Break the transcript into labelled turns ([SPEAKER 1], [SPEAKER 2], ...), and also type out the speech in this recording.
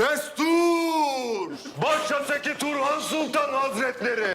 [SPEAKER 1] Destur!
[SPEAKER 2] Başa Seki Turhan Sultan Hazretleri.